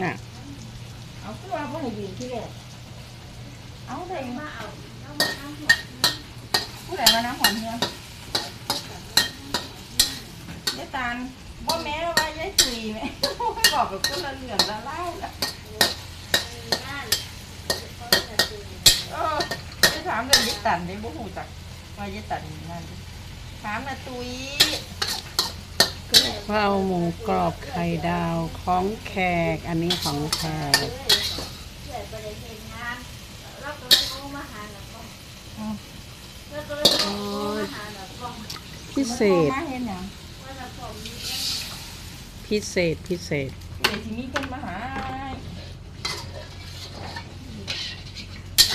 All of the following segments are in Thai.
น่ะเอาตัวบ่ให้ยืมที่แรกเอาได้มาเอาเอามาเอาหัวผู้ใดมาน้ำหอมเฮียยายตาลบ่แม่ว่ายายสุยแม่ไม่บอกแบบคนละเรื่องละเล่าละงานเขาจะซื้อเออไปถามเรื่องยายตันได้บ่ฮู้จักว่ายายตันมีงานดิถามน่ะตุย ข้าวหมูกรอบไข่ดาวของแขก อันนี้ของแขกพิเศษ พิเศษพิเศษเดี๋ยวสิมีคนมาหา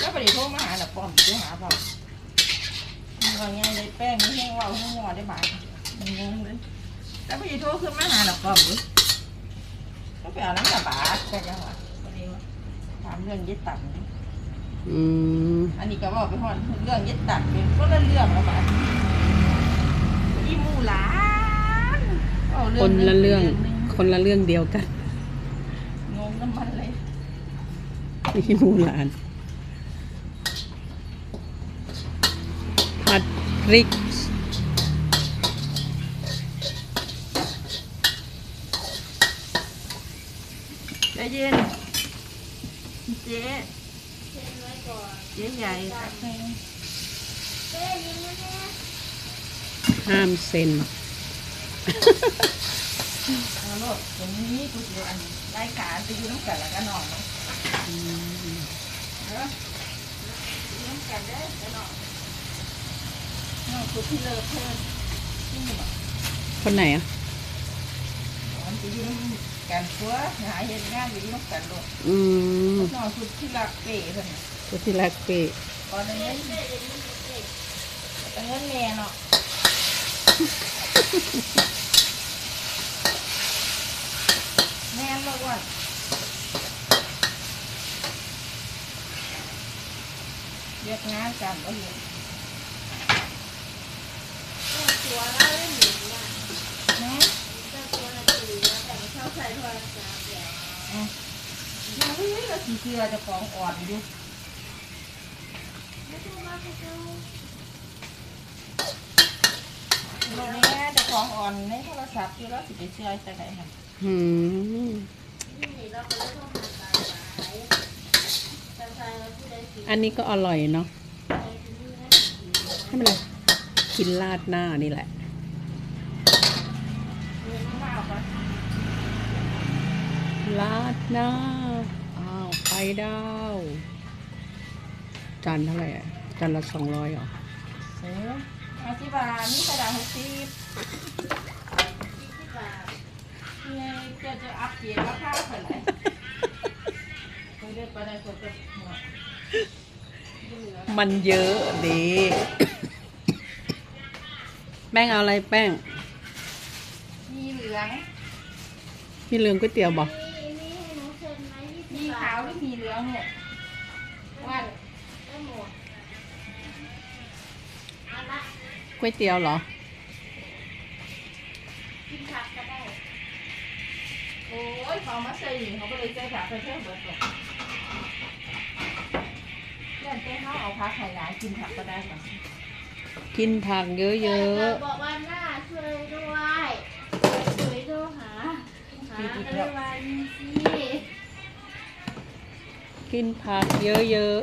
แล้วไปเดี๋ยวโทรมาหาน่ะป้อมสิหาเปล่ามันว่าไงเลยแป้งนี่แห้งเว่าแห้งงอได้บาดมันงงเลย แล้วไปเดี๋ยวโทรขึ้นมาหาน่ะป้อมดิก็ไปเอาน้ำตาบาดแต่ยังวะก็เดียวถามเรื่องยึดตัดนี่อืมอันนี้ก็บอกไปหอนเรื่องยึดตัดเป็นคนละเรื่องแล้วบาดอีหมูหลานเอาคนละเรื่องหนึ่คนละเรื่องเดียวกัน งงน้ำมันเลยนี่หมูหลานผัดพริก ใจเย็น เจ๊เซ็นไว้ก่อนเจ๊ใหญ่ตักให้เต้ยิ้มแน่ห้ามเซ็นเอาโลดอย่างนี้กูเสียวอันรายการไปอยู่น้ำกันแล้วก็นอนเนาะเอออยู่น้ำกันเด้อก็นอนนอนกูที่เลิกเพิ่นนี่บอกคนไหนอะมันจะอยู่น้ำ กันตัวหาเห็นงานอยู่น้ำกันโลดอืมนอนกูที่รักเป๋เพิ่นน่ะตัวที่แรกเปะตอนนี้ๆเต้ยิ้มเต้แต่เงินแม่เนาะแม่นบ่ก่อนเรียกงานกันบ่เห็น ตัวเราเล่นอยู่เนี่ยนะ เจ้าตัวละตีแล้วแต่ไม่ชอบ ใส่โทรศัพท์เนี่ยอะยังไม่รู้ว่าสีเสือจะของอ่อนอยู่ไม่ต้องมาให้เจ้าตรงนี้จะของอ่อนในโทรศัพท์อยู่แล้วสิไปเชื่อจไหนค่ะอืมนี่เราก็เลยต้องหาสายสายสายสายแล้วผู้ใดสิอันนี้ก็อร่อยเนาะให้กินให้มันเลยกินราดหน้านี่แหละ ราดหน้า อ้าวไข่ดาวจานเท่าไหร่อะจานละสองร้อยเหรอเอออาชิบานี่กระดาษหกสิบยี่สิบบาทเนี่ยจะจะอัพเกรดราคาเท่าไหร่ไปเรียกไปได้คนจะหัวเหลือมันเยอะดีแป้งเอาอะไรแป้ง มีเหลือง มีเรืองก๋วยเตี๋ยวบอก วทหรือมีเหลืองเนี่ยว่าได้หมดเอาละก๋วยเตี๋ยวเหรอ กินผักก็ได้ โอ้ยเขามาใส่เขาก็เลยใส่ผักไปเพิ่มเบิดก่อนเล่นเต้นเขาเอาผักไข่หลายกินผักก็ได้ค่ะกินผักเยอะบอกว่าหน้าช่วยด้วยช่วยโทรหาหาอะไรวันสิๆ กินผักเยอะ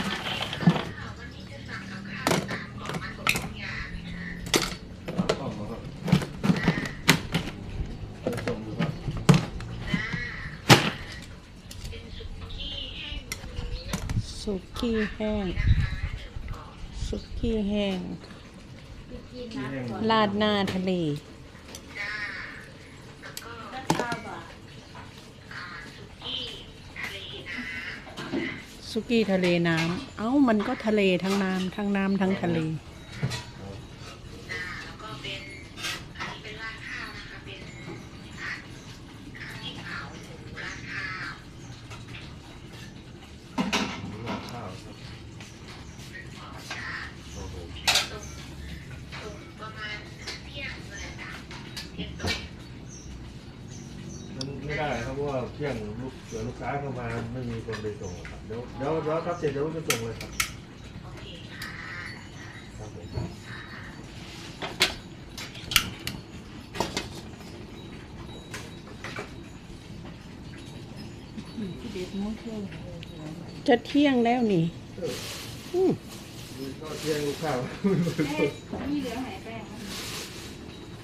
ต สุกี้แห้ง สุกี้แห้ง ลาดหน้าทะเล สุกี้ทะเลน้ำ เอ้า มันก็ทะเลทั้งน้ำทั้งน้ำทั้งทะเล ที่ยงลูกเดี๋ยวลูกค้าเข้ามาไม่มีคนไปส่งครับเดี๋ยวเดี๋ยวเดี๋ยวทับเสร็จเดี๋ยวไปส่งเลยครับครับผมที่เด็ดมุ้งเครื่องจะเที่ยงแล้วนี่เอออืมมีก็เที่ยงลูกค้านี่เหลือหายแป้ง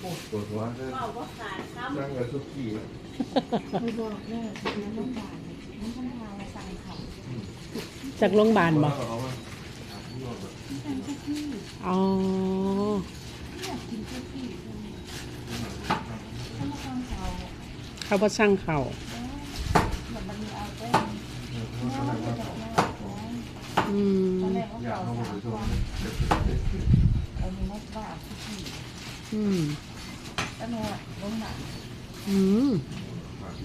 โอ้ปวดหัวเลยเป่าก็ขาดครับนั่งกับซุกี้ ไม่บอกแม่น้ำมันบานน้ำมันทาสั่งเขาจากโรงพยาบาลบ่เอามาเอามาสั่งคุกกี้อ๋ออยากกินคุกกี้เขามาฟังเขาเขาบ่สั่งเขาวแบบมันมีเอาเต้นแม่ว่าจะดอกแม่อืมตอนแรกเขาอยากเขาเข้ามาสามส่คงนเด็กเอามีมดบ้าคุกกี้อืมแล้วแม่ลงหนักอืม น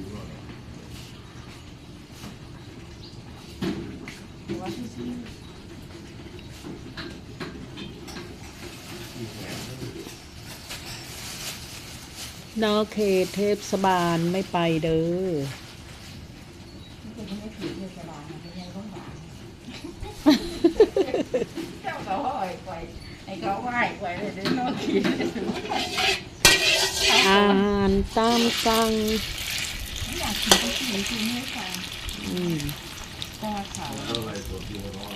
นอเขตเทพสบาลไม่ไปเด้อมันจะไม่ผิดเทศบาลนะเป็นยังต้องหวานเจ้าเขาไหวไหวไอ้เขาไหวไหวเลยเดินนอนขี่เลยอาหารตามสั่งไม่ อยากกินคุกกี้กินไม่ค่ะอืมก็เขาเท่าไรตัวที่ว่าน้อย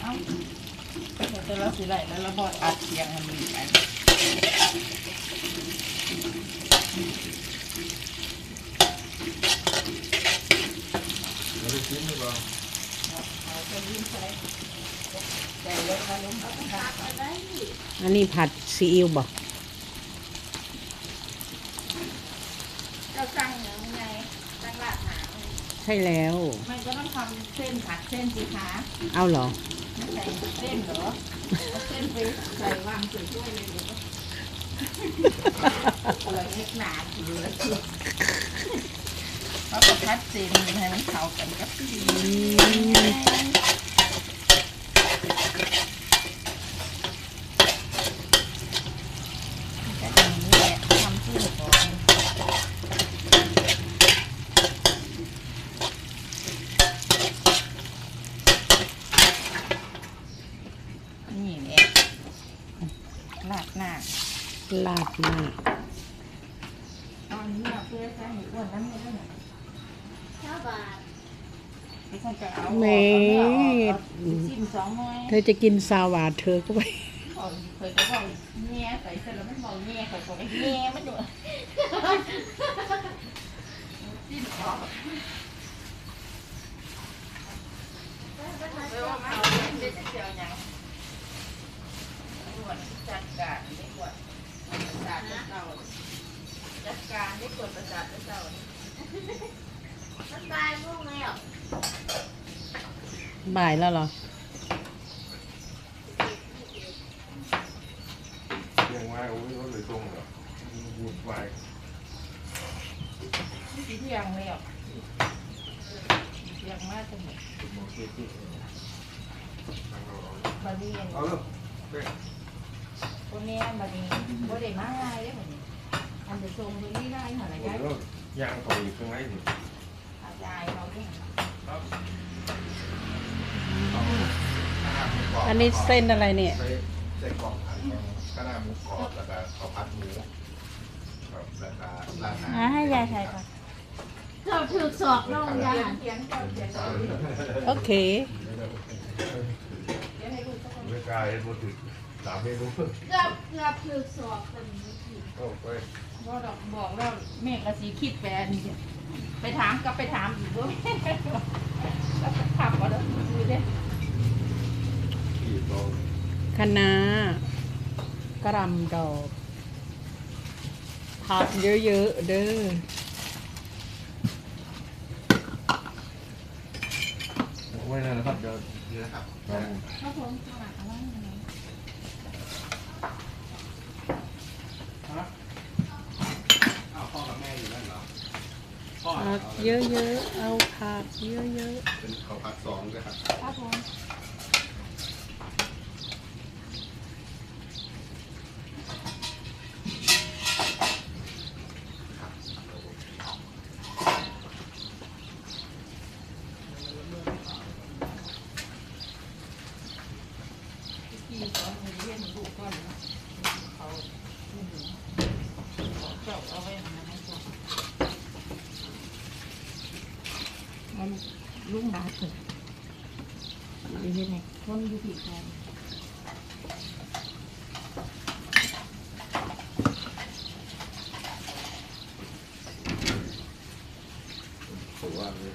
เอาแต่เราสิไหลแล้วเราบอดอัดเสียงมันมีอันแล้วได้ชิ้นหรือเปล่าเขาจะยิ้มใส่แต่เลยเขาล้มเขาต้องดักอะไรอันนี้ผัดซีอิ๊วบ่เราสั่งยังไงสั่งลาดหาง ใช่แล้ว มันก็ต้องทำเส้นผัดเส้นสิคะเอาเหรอไม่ใส่เส้นเหรอเอาเส้นไปใส่วางใส่ถ้วยเลยเดี๋ยวอะไรเล็กหนาเหลือเชื่อเขาก็พัดเส้นให้มันเข้ากันกับที่ดี ก็อย่างนี้แหละทำที่ก่อนนี่แหละลาดหน้า ลาดหน้าเอาอันนี้มาเพื่อจะให้อ้วนนั้นไม่ได้หน่อยเก้าบาทไม่ใช่จะเอาแหมจิ้มสองหน่อยเธอจะกินซาวาเธอก็ไปเอาเคยก็บอกแง่ใส่เสร็จแล้วมันบอกแง่ใส่ตัวแง่มันอยู่จิ้มออกไม่ว่ามันเอาเด็ดเจียวยังด่วนจัดการไม่กด ประสาทเจ้าจัดการไม่กดประสาทเจ้ามันตายพวกแล้วบ่ายแล้วเหรอเที่ยงไว้โอ้ยรถเลยตรงเหรอบูดไว้ที่เที่ยงเลยอะเที่ยงมากจังเลยหมดที่ที่นั่งเอาเอาบาเรียนเอาเลยเป๊ะคนนี้บาเรียนบ่ได้มาง่ายเลยแบบนี้อันจะทรงตรงนี้ได้หาอะไรโอ้ได้ยแล้วย่างเขาอีกข้างในนี่อาจารย์เขาเนี่ยอันนี้เส้นอะไรเนี่ย ใส่ใส่กล่องผัดข้าวหน้าหมูกรอบแล้วก็ข้าวผัดหมูครับแล้วก็ราดหน้าให้ยายใส่ก่อน เจ้าถือสอบน้องยาเขียนก่อนเขียนก่อนโอเคเขียนให้ลูกสักคนไม่กล้าเห็นบ่ถึง สามเมนูเกือบเกือบถือสอบเป็นนี้ผิดโอ้ไปบ่ดอกบอกแล้วแม่กะสีคิดแปลนี่ไปถามก็ไปถามอีกด้วยแล้วก็ขับก็เด้อดูเด้ขี่ตรงคะน้ากระหลำดอกผักเยอะๆเด้อไว้นั่นนะครับเดี๋ยวนี่นะครับครับผมข้างหลังอะไรนะ อ้าวพ่อกับแม่อยู่นั่นเหรอ ผัก เยอะๆ เอาผักเยอะเป็นข้าวผัดสองด้วยครับ ครับผม ไว้นะให้ตัวมันลุงดาถึงดีเห็น ไหมคนอยู่ที่ใครผมว่าเลย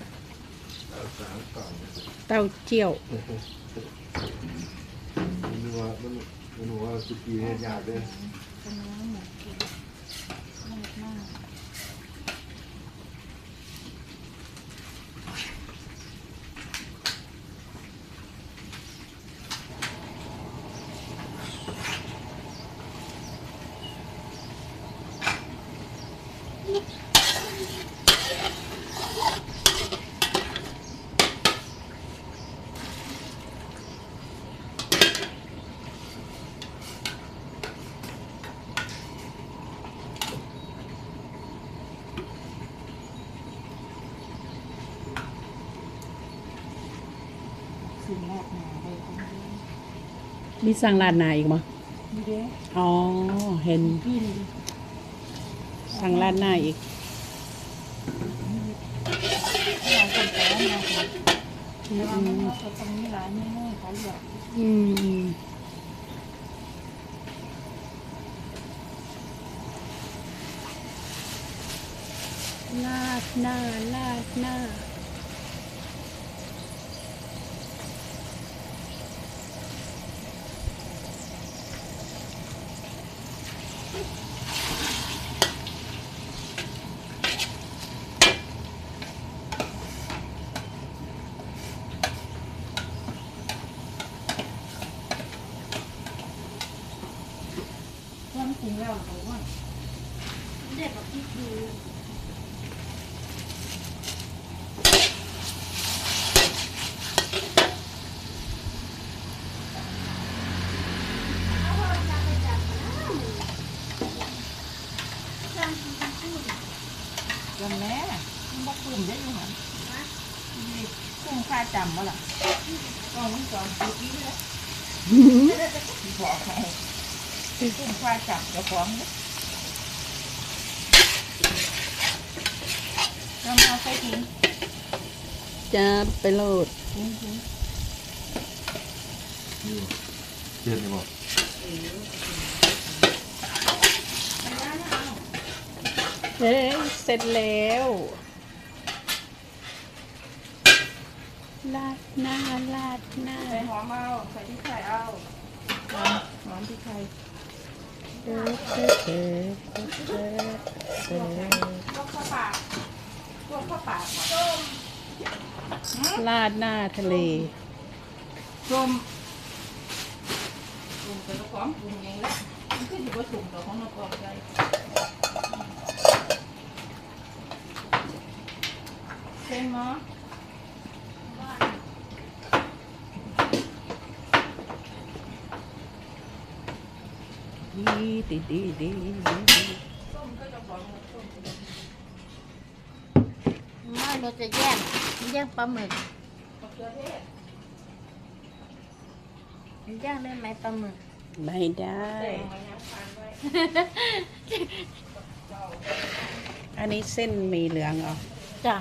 เอาสามกล่องเนี่ยเต้าเจี้ยว มันนึกว่ามันมันนึกว่าสุกี้เนี่ยยากเลย เป็นเนื้อหมูกินมากมาก สิ่งแรกมาเลยคนนี้มีสั่งร้านหนาอีกมั้ยนี่เด้อ๋อ เห็น พี่นี่ ดิสั่งร้านหน้าอีกเราคนแต่ว่าเราคนแต่ว่ามันเขาตรงนี้ร้านนี้ให้เขาเหลืออืมลาดหน้าลาดหน้า ความจริงแล้วเขาว่า เด็กกับพี่ดู จำแม่มันบ่กลุ่มได้อยู่หันนี่กลุ่ มค่าจำบ่ล่ะก็มันจองปีกี้แล้วบอกให้กลุ่มค่าจำเจ้าของเนี่ยเรามาใส่ทิ้งจะไปโหลดทิ้งทิ้งเชื่อไหมบอกเฮ้ยเสร็จแล้ว ลาดหน้าลาดหน้าใส่หอมเอาใส่ที่ไข่เอาหอมหอมที่ไข่เอ๊ะเอ๊ะเอ๊ะเอ๊ะเอ๊ะพวกข้าวปากพวกข้าวปากบ่ลาดหน้าทะเลส้มส้มแต่ละของปรุงเองแหละมันคืออยู่ว่าสุ่มแต่ของเรากรอบใจเซ็งเนาะ ดีดีดีดีมาส้มไม่เราจะแยกแยกปลาหมึกมะเขือเทศแยกได้ไหมปลาหมึกไม่ได้ อันนี้เส้นมีเหลืองเหรอ จ้ะ